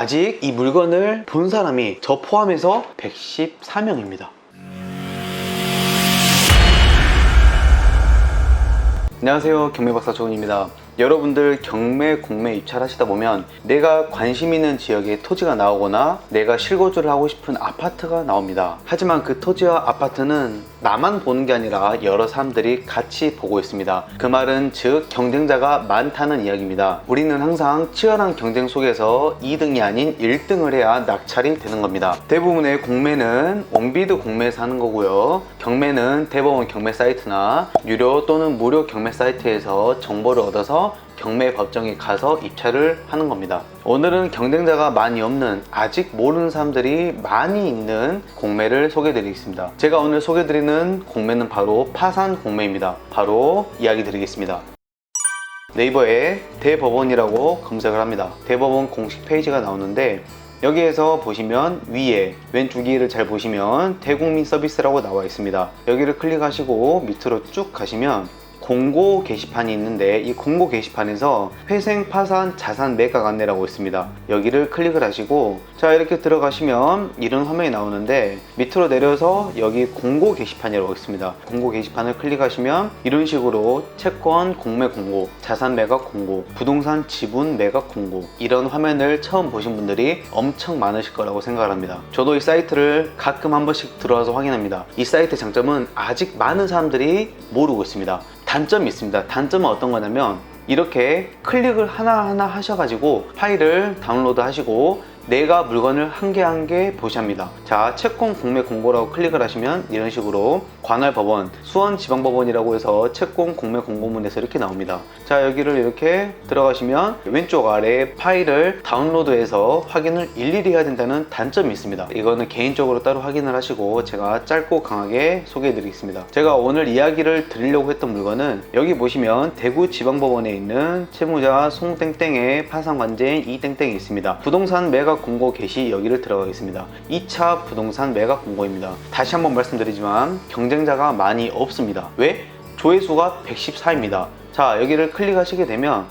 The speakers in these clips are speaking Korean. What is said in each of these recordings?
아직 이 물건을 본 사람이 저 포함해서 114명입니다. 안녕하세요. 경매박사 조은입니다. 여러분들 경매 공매 입찰하시다 보면 내가 관심 있는 지역에 토지가 나오거나 내가 실거주를 하고 싶은 아파트가 나옵니다. 하지만 그 토지와 아파트는 나만 보는 게 아니라 여러 사람들이 같이 보고 있습니다. 그 말은 즉 경쟁자가 많다는 이야기입니다. 우리는 항상 치열한 경쟁 속에서 2등이 아닌 1등을 해야 낙찰이 되는 겁니다. 대부분의 공매는 원비드 공매에서 하는 거고요. 경매는 대법원 경매 사이트나 유료 또는 무료 경매 사이트에서 정보를 얻어서 경매 법정에 가서 입찰을 하는 겁니다. 오늘은 경쟁자가 많이 없는 아직 모르는 사람들이 많이 있는 공매를 소개해 드리겠습니다. 제가 오늘 소개해 드리는 공매는 바로 파산 공매입니다. 바로 이야기 드리겠습니다. 네이버에 대법원이라고 검색을 합니다. 대법원 공식 페이지가 나오는데 여기에서 보시면 위에 왼쪽 위를 잘 보시면 대국민 서비스라고 나와 있습니다. 여기를 클릭하시고 밑으로 쭉 가시면 공고 게시판이 있는데 이 공고 게시판에서 회생 파산 자산 매각 안내라고 있습니다. 여기를 클릭을 하시고 자 이렇게 들어가시면 이런 화면이 나오는데 밑으로 내려서 여기 공고 게시판이라고 있습니다. 공고 게시판을 클릭하시면 이런 식으로 채권 공매 공고, 자산 매각 공고, 부동산 지분 매각 공고 이런 화면을 처음 보신 분들이 엄청 많으실 거라고 생각을 합니다. 저도 이 사이트를 가끔 한 번씩 들어와서 확인합니다. 이 사이트 장점은 아직 많은 사람들이 모르고 있습니다. 단점이 있습니다. 단점은 어떤 거냐면 이렇게 클릭을 하나하나 하셔가지고 파일을 다운로드 하시고 내가 물건을 한 개 한 개 보시합니다. 자, 채권 공매 공고라고 클릭을 하시면 이런 식으로 관할 법원, 수원 지방법원이라고 해서 채권 공매 공고문에서 이렇게 나옵니다. 자, 여기를 이렇게 들어가시면 왼쪽 아래에 파일을 다운로드해서 확인을 일일이 해야 된다는 단점이 있습니다. 이거는 개인적으로 따로 확인을 하시고 제가 짧고 강하게 소개해 드리겠습니다. 제가 오늘 이야기를 드리려고 했던 물건은 여기 보시면 대구 지방법원에 있는 채무자 송땡땡의 파산관제인 이땡땡이 있습니다. 부동산 매각 공고 게시 여기를 들어가겠습니다. 2차 부동산 매각 공고입니다. 다시 한번 말씀드리지만 경쟁 자가 많이 없습니다. 왜? 조회수가 114입니다. 자, 여기를 클릭하시게 되면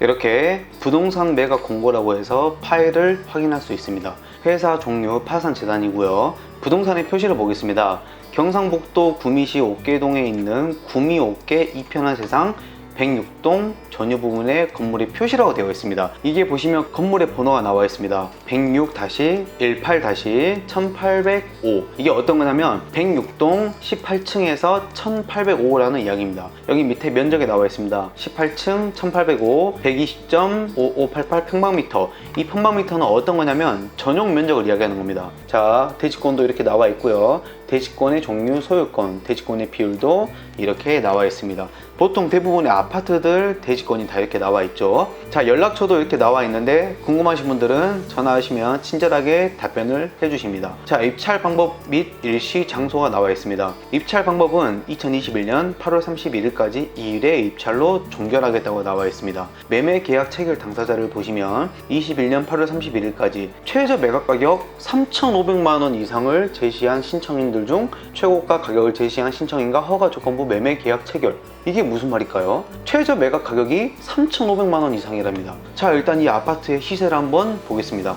이렇게 부동산 매각 공고라고 해서 파일을 확인할 수 있습니다. 회사 종류 파산 재단이고요. 부동산의 표시를 보겠습니다. 경상북도 구미시 옥계동에 있는 구미 옥계 이편한 세상 106동 전유 부분에 건물의 표시라고 되어 있습니다. 이게 보시면 건물의 번호가 나와 있습니다. 106-18-1805 이게 어떤 거냐면 106동 18층에서 1805라는 이야기입니다. 여기 밑에 면적에 나와 있습니다. 18층 1805 120.5588 평방미터 이 평방미터는 어떤 거냐면 전용 면적을 이야기하는 겁니다. 자 대지권도 이렇게 나와 있고요. 대지권의 종류, 소유권, 대지권의 비율도 이렇게 나와 있습니다. 보통 대부분의 아파트들 대지권이 다 이렇게 나와 있죠. 자, 연락처도 이렇게 나와 있는데 궁금하신 분들은 전화하시면 친절하게 답변을 해주십니다. 자, 입찰 방법 및 일시 장소가 나와 있습니다. 입찰 방법은 2021년 8월 31일까지 2일에 입찰로 종결하겠다고 나와 있습니다. 매매 계약 체결 당사자를 보시면 21년 8월 31일까지 최저 매각 가격 3,500만 원 이상을 제시한 신청인들 중 최고가 가격을 제시한 신청인과 허가 조건부 매매 계약 체결 이게 무슨 말일까요? 최저 매각 가격이 3,500만 원 이상이랍니다. 자, 일단 이 아파트의 시세를 한번 보겠습니다.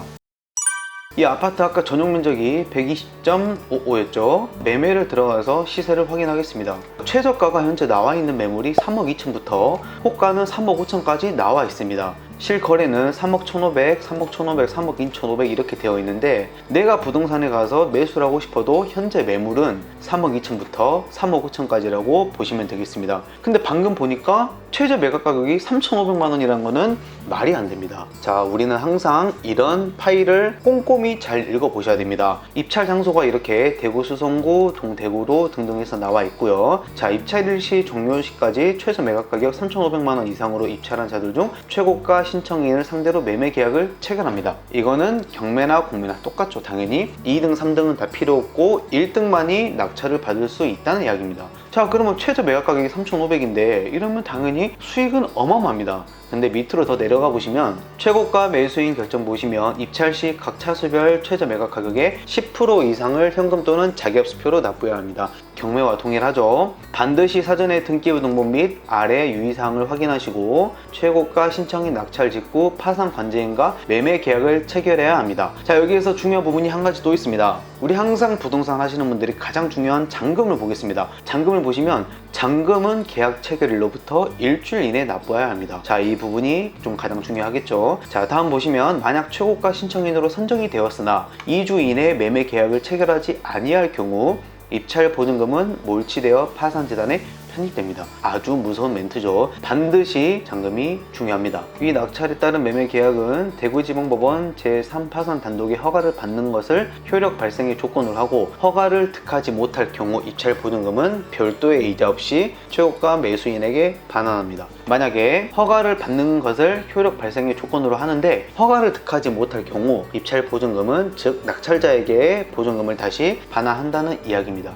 이 아파트 아까 전용 면적이 120.55였죠. 매매를 들어가서 시세를 확인하겠습니다. 최저가가 현재 나와 있는 매물이 3억 2천부터 호가는 3억 5천까지 나와 있습니다. 실거래는 3억 1,500, 3억 1,500, 3억 2,500 이렇게 되어 있는데 내가 부동산에 가서 매수를 하고 싶어도 현재 매물은 3억 2천부터 3억 5천까지라고 보시면 되겠습니다. 근데 방금 보니까 최저 매각 가격이 3,500만 원이라는 거는 말이 안 됩니다. 자, 우리는 항상 이런 파일을 꼼꼼히 잘 읽어 보셔야 됩니다. 입찰 장소가 이렇게 대구 수성구, 동대구로 등등해서 나와 있고요. 자, 입찰 일시 종료 시까지 최저 매각 가격 3,500만 원 이상으로 입찰한 자들 중 최고가 신청인을 상대로 매매 계약을 체결합니다. 이거는 경매나 공매나 똑같죠. 당연히 2등, 3등은 다 필요 없고 1등만이 낙찰을 받을 수 있다는 이야기입니다. 자, 그러면 최저 매각 가격이 3,500인데 이러면 당연히 수익은 어마어마합니다. 근데 밑으로 더 내려가 보시면 최고가 매수인 결정 보시면 입찰 시 각 차수별 최저 매각 가격의 10% 이상을 현금 또는 자기업수표로 납부해야 합니다. 경매와 동일하죠. 반드시 사전에 등기부 등본 및 아래 유의사항을 확인하시고 최고가 신청인 낙찰 직후 파산 관제인과 매매 계약을 체결해야 합니다. 자 여기에서 중요한 부분이 한 가지 또 있습니다. 우리 항상 부동산 하시는 분들이 가장 중요한 잔금을 보겠습니다. 잔금을 보시면 잔금은 계약 체결일로부터 일주일 이내 납부해야 합니다. 자, 이 부분이 좀 가장 중요하겠죠. 자, 다음 보시면 만약 최고가 신청인으로 선정이 되었으나 2주 이내 매매 계약을 체결하지 아니할 경우 입찰 보증금은 몰치되어 파산재단에 편입됩니다. 아주 무서운 멘트죠. 반드시 잔금이 중요합니다. 이 낙찰에 따른 매매 계약은 대구지방법원 제3파산 단독의 허가를 받는 것을 효력 발생의 조건으로 하고 허가를 득하지 못할 경우 입찰 보증금은 별도의 이자 없이 최고가 매수인에게 반환합니다. 만약에 허가를 받는 것을 효력 발생의 조건으로 하는데 허가를 득하지 못할 경우 입찰 보증금은 즉 낙찰자에게 보증금을 다시 반환한다는 이야기입니다.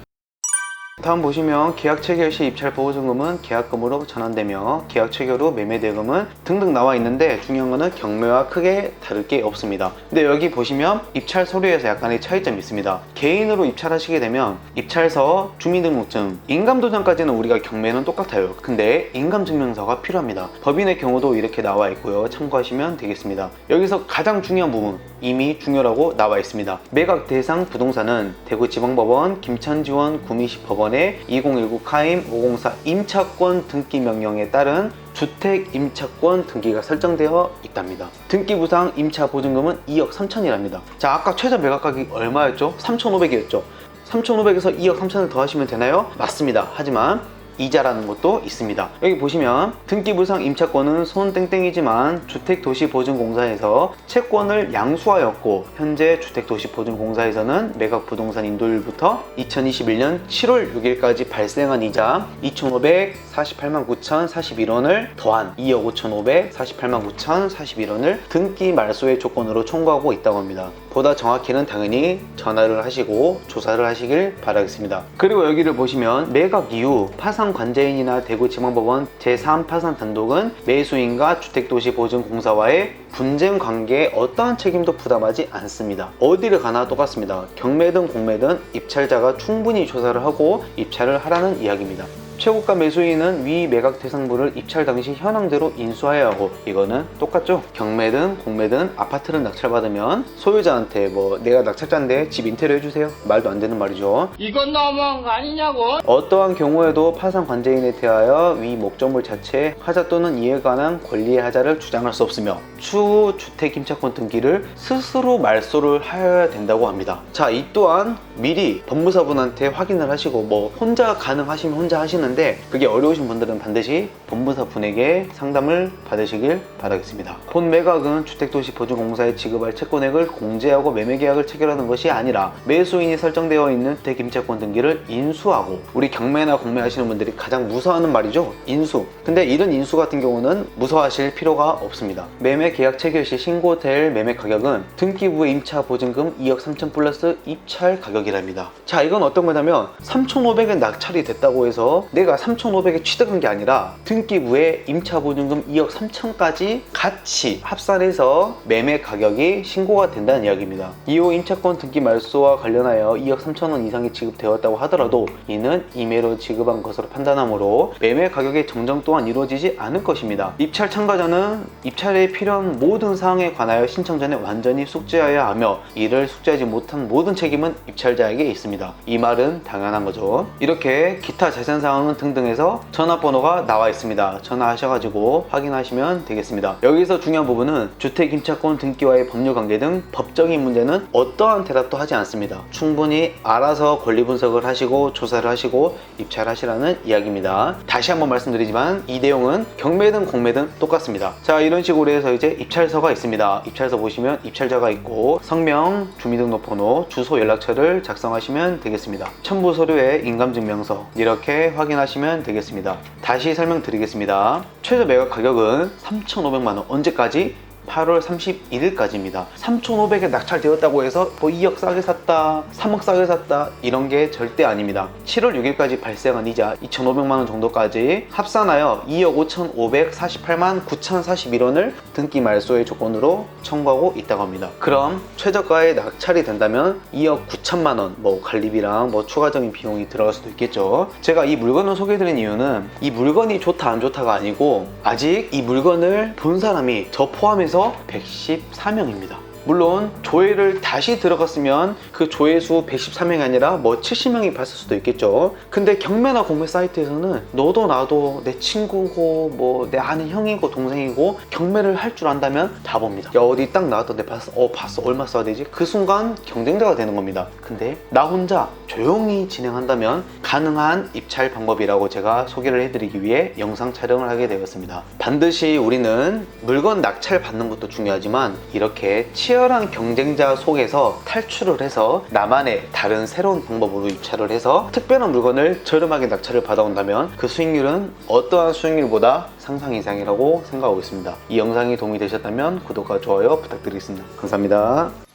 다음 보시면 계약 체결 시 입찰 보증금은 계약금으로 전환되며 계약 체결 후 매매 대금은 등등 나와 있는데 중요한 거는 경매와 크게 다를 게 없습니다. 근데 여기 보시면 입찰 서류에서 약간의 차이점이 있습니다. 개인으로 입찰하시게 되면 입찰서, 주민등록증, 인감도장까지는 우리가 경매는 똑같아요. 근데 인감증명서가 필요합니다. 법인의 경우도 이렇게 나와 있고요. 참고하시면 되겠습니다. 여기서 가장 중요한 부분 이미 중요라고 나와 있습니다. 매각 대상 부동산은 대구지방법원 김천지원 구미시 법원 의 2019 카임 504 임차권 등기 명령에 따른 주택 임차권 등기가 설정되어 있답니다. 등기 부상 임차 보증금은 2억 3천이랍니다. 자, 아까 최저 매각가격이 얼마였죠? 3,500이었죠. 3,500에서 2억 3천을 더하시면 되나요? 맞습니다. 하지만 이자라는 것도 있습니다. 여기 보시면 등기부상 임차권은 손땡땡이지만 주택도시보증공사에서 채권을 양수하였고 현재 주택도시보증공사에서는 매각부동산 인도일부터 2021년 7월 6일까지 발생한 이자 2,548만 9,041원을 더한 2억 5,548만 9,041원을 등기 말소의 조건으로 청구하고 있다고 합니다. 보다 정확히는 당연히 전화를 하시고 조사를 하시길 바라겠습니다. 그리고 여기를 보시면 매각 이후 파산 관제인이나 대구지방법원 제3파산 단독은 매수인과 주택도시보증공사와의 분쟁 관계에 어떠한 책임도 부담하지 않습니다. 어디를 가나 똑같습니다. 경매든 공매든 입찰자가 충분히 조사를 하고 입찰을 하라는 이야기입니다. 최고가 매수인은 위 매각 대상부를 입찰 당시 현황대로 인수해야 하고 이거는 똑같죠 경매든 공매든 아파트를 낙찰받으면 소유자한테 뭐 내가 낙찰자인데 집 인테리어 해주세요 말도 안 되는 말이죠 이건 너무한 거 아니냐고? 어떠한 경우에도 파산 관제인에 대하여 위 목적물 자체에 하자 또는 이에 관한 권리의 하자를 주장할 수 없으며 추후 주택 임차권 등기를 스스로 말소를 하여야 된다고 합니다. 자, 이 또한 미리 법무사분한테 확인을 하시고 뭐 혼자 가능하시면 혼자 하시는 데 그게 어려우신 분들은 반드시 법무사분에게 상담을 받으시길 바라겠습니다. 본 매각은 주택도시보증공사에 지급할 채권액을 공제하고 매매계약을 체결하는 것이 아니라 매수인이 설정되어 있는 임차권 등기를 인수하고 우리 경매나 공매 하시는 분들이 가장 무서워하는 말이죠. 인수. 근데 이런 인수 같은 경우는 무서워하실 필요가 없습니다. 매매 계약 체결 시 신고될 매매 가격은 등기부의 임차 보증금 2억 3천 플러스 입찰 가격이랍니다. 자, 이건 어떤 거냐면 3,500엔 낙찰이 됐다고 해서 내가 3,500에 취득한 게 아니라 등기부의 임차 보증금 2억 3천까지 같이 합산해서 매매 가격이 신고가 된다는 이야기입니다. 이후 임차권 등기 말소와 관련하여 2억 3천 원 이상이 지급되었다고 하더라도 이는 임의로 지급한 것으로 판단하므로 매매 가격의 정정 또한 이루어지지 않을 것입니다. 입찰 참가자는 입찰에 필요한 모든 사항에 관하여 신청 전에 완전히 숙지해야 하며 이를 숙지하지 못한 모든 책임은 입찰자에게 있습니다. 이 말은 당연한 거죠. 이렇게 기타 자세한 사항은 등등해서 전화번호가 나와 있습니다. 전화하셔가지고 확인하시면 되겠습니다. 여기서 중요한 부분은 주택 임차권 등기와의 법률 관계 등 법적인 문제는 어떠한 대답도 하지 않습니다. 충분히 알아서 권리 분석을 하시고 조사를 하시고 입찰 하시라는 이야기입니다. 다시 한번 말씀드리지만 이 내용은 경매든 공매든 똑같습니다. 자 이런 식으로 해서 이제 입찰서가 있습니다. 입찰서 보시면 입찰자가 있고 성명, 주민등록번호, 주소, 연락처를 작성하시면 되겠습니다. 첨부 서류에 인감증명서 이렇게 확인 하시면 되겠습니다. 다시 설명드리겠습니다. 최저 매각 가격은 3,500만 원 언제까지? 8월 31일까지입니다. 3,500에 낙찰되었다고 해서 뭐 2억 싸게 샀다, 3억 싸게 샀다 이런 게 절대 아닙니다. 7월 6일까지 발생한 이자 2,500만 원 정도까지 합산하여 2억 5,548만 9,041원을 등기 말소의 조건으로 청구하고 있다고 합니다. 그럼 최저가에 낙찰이 된다면 2억 9천만 원, 뭐 관리비랑 뭐 추가적인 비용이 들어갈 수도 있겠죠. 제가 이 물건을 소개해드린 이유는 이 물건이 좋다 안 좋다가 아니고 아직 이 물건을 본 사람이 저 포함해서 114명입니다. 물론 조회를 다시 들어갔으면 그 조회수 114명이 아니라 뭐 70명이 봤을 수도 있겠죠. 근데 경매나 공매 사이트에서는 너도 나도 내 친구고 뭐 내 아는 형이고 동생이고 경매를 할 줄 안다면 다 봅니다. 야 어디 딱 나왔던데 봤어? 어 봤어. 얼마 써야 되지? 그 순간 경쟁자가 되는 겁니다. 근데 나 혼자 조용히 진행한다면 가능한 입찰 방법이라고 제가 소개를 해드리기 위해 영상 촬영을 하게 되었습니다. 반드시 우리는 물건 낙찰 받는 것도 중요하지만 이렇게 치열한 경쟁자 속에서 탈출을 해서 나만의 다른 새로운 방법으로 입찰을 해서 특별한 물건을 저렴하게 낙찰을 받아온다면 그 수익률은 어떠한 수익률보다 상상 이상이라고 생각하고 있습니다. 이 영상이 도움이 되셨다면 구독과 좋아요 부탁드리겠습니다. 감사합니다.